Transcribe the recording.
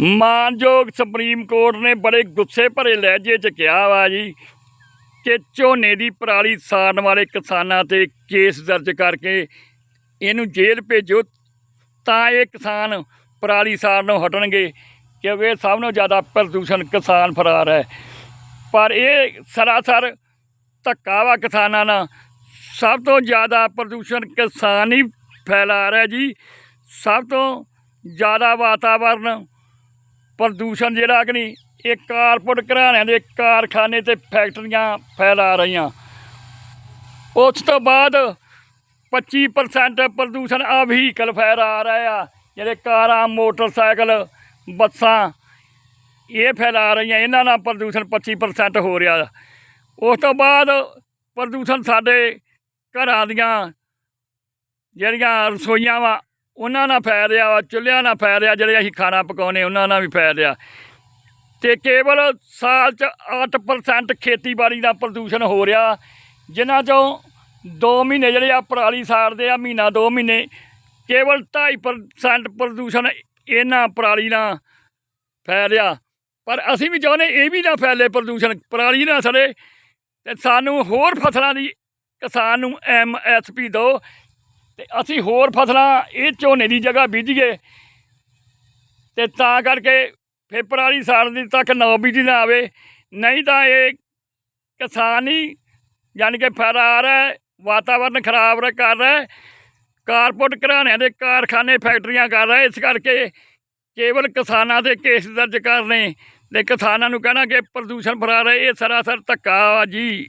ਮਾਨਯੋਗ supreme court ਨੇ ਬੜੇ ਗੁੱਸੇ ਭਰੇ ਲਹਿਜੇ 'ਚ ਕਿਹਾ ਵਾ ਜੀ ਕਿ ਝੋਨੇ ਦੀ ਪਰਾਲੀ ਸਾੜਨ ਵਾਲੇ ਕਿਸਾਨਾਂ ਤੇ ਕੇਸ ਦਰਜ ਕਰਕੇ ਇਹਨੂੰ ਜੇਲ੍ਹ ਭੇਜੋ ਤਾਂ ਇਹ ਕਿਸਾਨ ਪਰਾਲੀ ਸਾੜਨੋਂ ਹਟਣਗੇ ਕਿਉਂਕਿ ਸਭ ਨੂੰ ਜ਼ਿਆਦਾ ਪ੍ਰਦੂਸ਼ਣ ਕਿਸਾਨ ਫਰਾਰ ਹੈ। ਪਰ ਇਹ ਸਰਾਸਰ ਧੱਕਾ ਵਾ ਕਿਸਾਨਾਂ ਨਾਲ। ਸਭ ਤੋਂ ਜ਼ਿਆਦਾ ਪ੍ਰਦੂਸ਼ਣ ਕਿਸਾਨ ਹੀ ਫੈਲਾ ਰਿਹਾ ਜੀ। ਸਭ ਤੋਂ ਜ਼ਿਆਦਾ ਵਾਤਾਵਰਨ ਪ੍ਰਦੂਸ਼ਣ ਜਿਹੜਾ ਕਿ ਨਹੀਂ, ਇਹ ਕਾਰਪੋਰੇਟ ਘਰਾਣਿਆਂ ਦੇ ਕਾਰਖਾਨੇ ਤੇ ਫੈਕਟਰੀਆਂ ਫੈਲਾ ਰਹੀਆਂ। ਉਸ ਤੋਂ ਬਾਅਦ 25% ਪ੍ਰਦੂਸ਼ਣ ਆ ਵਹੀਕਲ ਫੈਲਾ ਰਿਹਾ ਆ ਜਿਹੜੇ ਕਾਰਾਂ, ਮੋਟਰਸਾਈਕਲ, ਬੱਸਾਂ, ਇਹ ਫੈਲਾ ਰਹੀਆਂ। ਇਹਨਾਂ ਨਾਲ ਪ੍ਰਦੂਸ਼ਣ 25% ਹੋ ਰਿਹਾ। ਉਸ ਤੋਂ ਬਾਅਦ ਪ੍ਰਦੂਸ਼ਣ ਸਾਡੇ ਘਰਾਂ ਦੀਆਂ ਜਿਹੜੀਆਂ ਰਸੋਈਆਂ ਵਾ ਉਹਨਾਂ ਨਾਲ ਫੈਲ ਰਿਹਾ ਚੁੱਲ੍ਹਿਆਂ ਨਾਲ ਫੈਲ ਰਿਹਾ, ਜਿਹੜੇ ਅਸੀਂ ਖਾਣਾ ਪਕਾਉਨੇ ਉਹਨਾਂ ਨਾਲ ਵੀ ਫੈਲ ਰਿਹਾ। ਤੇ ਕੇਵਲ ਸਾਲ ਚ 8% ਖੇਤੀਬਾੜੀ ਦਾ ਪ੍ਰਦੂਸ਼ਣ ਹੋ ਰਿਹਾ, ਜਿਨ੍ਹਾਂ ਚੋਂ 2 ਮਹੀਨੇ ਜਿਹੜੇ ਆ ਪਰਾਲੀ ਸਾੜਦੇ ਆ, ਮਹੀਨਾ 2 ਮਹੀਨੇ, ਕੇਵਲ 2.5% ਪ੍ਰਦੂਸ਼ਣ ਇਹਨਾਂ ਪਰਾਲੀ ਨਾਲ ਫੈਲ ਰਿਹਾ। ਪਰ ਅਸੀਂ ਵੀ ਚਾਹੁੰਦੇ ਇਹ ਵੀ ਨਾ ਫੈਲੇ ਪ੍ਰਦੂਸ਼ਣ, ਪਰਾਲੀ ਨਾ ਸੜੇ, ਤੇ ਸਾਨੂੰ ਹੋਰ ਫਸਲਾਂ ਦੀ ਕਿਸਾਨ ਨੂੰ ਐਮ ਐਸ ਪੀ ਦਿਓ ਤੇ ਅਸੀਂ ਹੋਰ ਫਸਲਾਂ ਇਹ ਝੋਨੇ ਦੀ ਜਗ੍ਹਾ ਬੀਜੀਏ ਤੇ ਤਾਂ ਕਰਕੇ ਫਿਰ ਪਰਾਲੀ ਸਾੜਨ ਦੀ ਤੱਕ ਨਾ ਬੀਜੀ ਨਾ ਆਵੇ। ਨਹੀਂ ਤਾਂ ਇਹ ਕਿਸਾਨ ਹੀ ਯਾਨੀ ਕਿ ਫਰਾਰ ਹੈ, ਵਾਤਾਵਰਨ ਖਰਾਬ ਕਰ ਰਿਹਾ ਕਾਰਪੋਰੇਟ ਘਰਾਣਿਆਂ ਦੇ ਕਾਰਖਾਨੇ, ਫੈਕਟਰੀਆਂ ਕਰ ਰਿਹਾ ਇਸ ਕਰਕੇ ਕੇਵਲ ਕਿਸਾਨਾਂ ਦੇ ਕੇਸ ਦਰਜ ਕਰਨੇ ਤੇ ਕਿਸਾਨਾਂ ਨੂੰ ਕਹਿਣਾ ਕਿ ਪ੍ਰਦੂਸ਼ਣ ਫਰਾ ਰਹੇ ਇਹ ਸਰਾਸਰ ਧੱਕਾ ਵਾ ਜੀ।